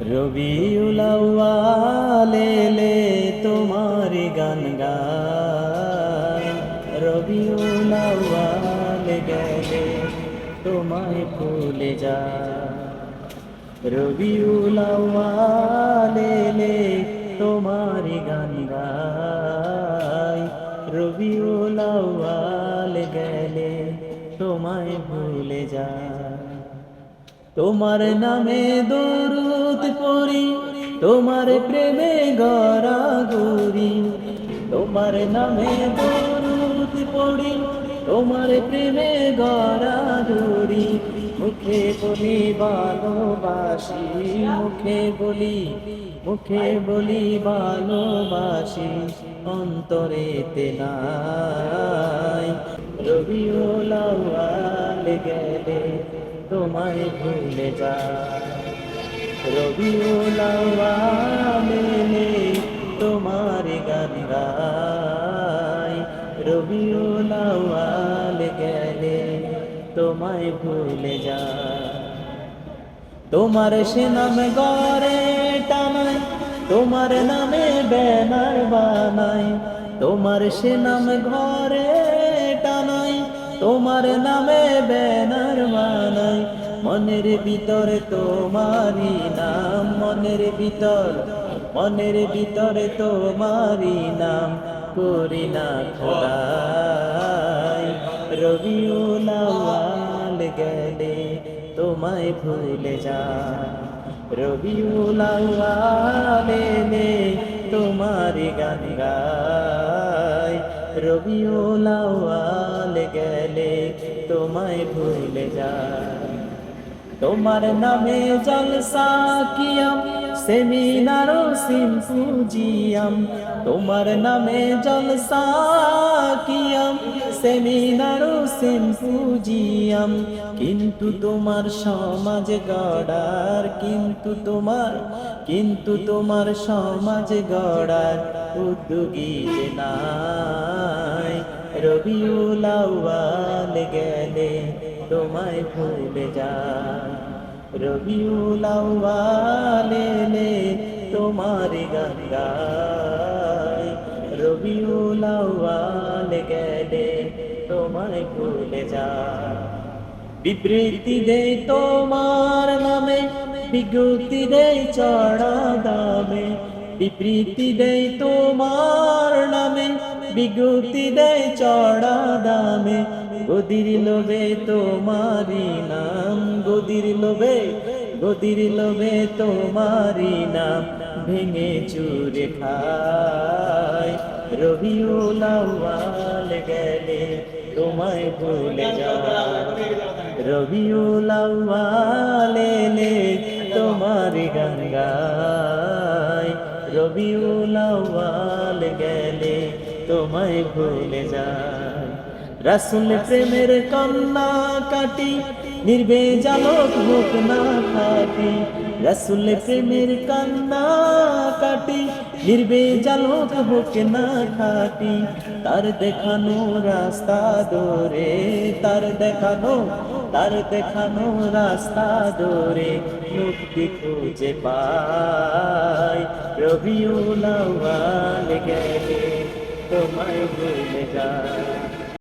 রবিউলাওয়ালে তোমার গান গায়। রবিউলাওয়াল গেলে তোমায় ভুলে যায়। রবিউলাওয়ালে তোমার গান গায়। রবিউলাওয়াল গেলে তোমায় ভুলে যায়। তোমার নামে দরুদ পড়ি, তোমার প্রেমে গড়া গরি তোমার নামে দরুদ পড়ি, তোমার প্রেমে গড়া গরি মুখে বলি, ভালোবাসি, মুখে বলি মুখে বলি, ভালোবাসি, অন্তরে অন্তরেতে নাই। রবিউলাওয়াল গেলে তোমায় ভুলে যা রবিউলাওয়ালে তোমার গান গাই। গেলে তোমায় ভুলে যা তোমার সে নাম গড়ে টানাই, তোমার নামে ব্যানার বানাই। তোমার সে নাম ঘরে তোমার নামে ব্যানার বানাই। মনের ভিতরে তোমারি নাম, মনের ভিতর, মনের ভিতরে তোমারি নাম করি না খোদাই। রবিউলাওয়াল গেলে তোমায় ভুলে যা রবিউলাওয়ালে তোমার গান গায় রবিউলাওয়াল গেলে তোমায় ভুলে যায়। তোমার নামে জলসা কিয়াম সেমিনার সিম্পুজিয়াম। তোমার নামে জলসা কিয়াম সেমিনার সিম্পুজিয়াম। কিন্তু তোমার সমাজ গড়ার, কিন্তু তোমার কিন্তু তোমার সমাজ গড়ার উদ্যোগী নাই। রবিউলাওয়াল গেলে তোমায় ভুলে যায় রবিউলাওয়ালে তোমার গান গায় রবিউলাওয়াল গেলে তোমায় ভুলে যায়। বিবৃতি দে তোমার নামে বিজ্ঞপ্তি দে চড়া দামে। বিবৃতি দে তোমার নামে বিজ্ঞপ্তি দে চড়া দামে। গদির লোভে তোমারি নাম, গদির লোভে গদির লোভে তোমারি নাম। ভেঙে চুরে খায় রবিউলাওয়াল গেলে তোমায় ভুলে যায়। রবিউলাওয়ালে তোমার গান গায়। রবিউলাওয়াল গেলে তোমায় ভুলে যায় রাসুল প্রেমের কন্যা কাটি নির্বে জালক হোক না খাটি রাসুল প্রেমের কান্না কাটি নির্বে জালক হোক না খাটি তার দেখানো রাস্তা দোরে তার দেখানো তার দেখানো রাস্তা দোরে মুক্তি খুঁজে পায়। রবিউলাওয়াল গেলে তোমায় ভুলে যায়